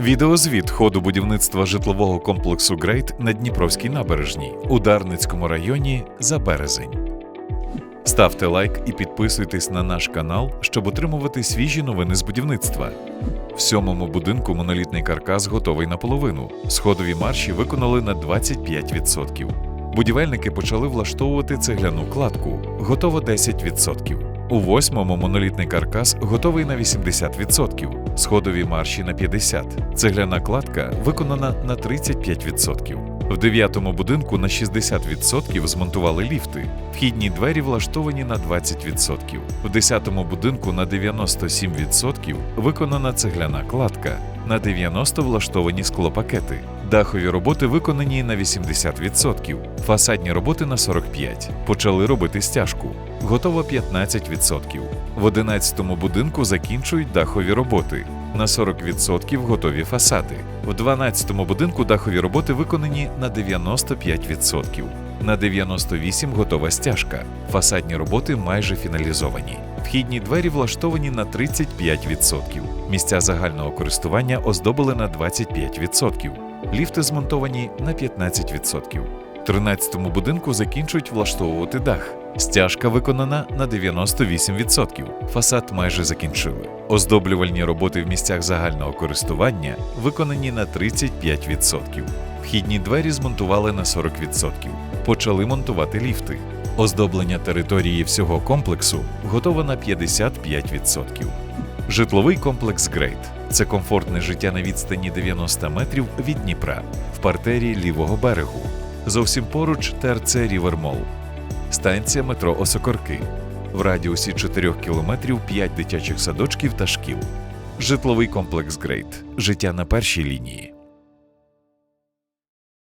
Відеозвіт ходу будівництва житлового комплексу Грейт на Дніпровській набережній у Дарницькому районі за березень. Ставте лайк і підписуйтесь на наш канал, щоб отримувати свіжі новини з будівництва. В сьомому будинку монолітний каркас готовий наполовину. Сходові марші виконали на 25%. Будівельники почали влаштовувати цегляну кладку. Готово 10%. У восьмому монолітний каркас готовий на 80%, сходові марші на 50%. Цегляна кладка виконана на 35%. В дев'ятому будинку на 60% змонтували ліфти. Вхідні двері влаштовані на 20%. В десятому будинку на 97% виконана цегляна кладка. На 90% влаштовані склопакети. Дахові роботи виконані на 80%, фасадні роботи на 45%. Почали робити стяжку. Готово 15%. В 11-му будинку закінчують дахові роботи. На 40% готові фасади. В 12-му будинку дахові роботи виконані на 95%. На 98% готова стяжка. Фасадні роботи майже фіналізовані. Вхідні двері влаштовані на 35%. Місця загального користування оздобили на 25%. Ліфти змонтовані на 15%. В 13-му будинку закінчують влаштовувати дах. Стяжка виконана на 98%. Фасад майже закінчили. Оздоблювальні роботи в місцях загального користування виконані на 35%. Вхідні двері змонтували на 40%. Почали монтувати ліфти. Оздоблення території всього комплексу готово на 55%. Житловий комплекс Грейт це комфортне життя на відстані 90 метрів від Дніпра в партері лівого берегу. Зовсім поруч ТРЦ Рівермол. Станція метро Осокорки. В радіусі 4 кілометрів 5 дитячих садочків та шкіл. Житловий комплекс Грейт. Життя на першій лінії.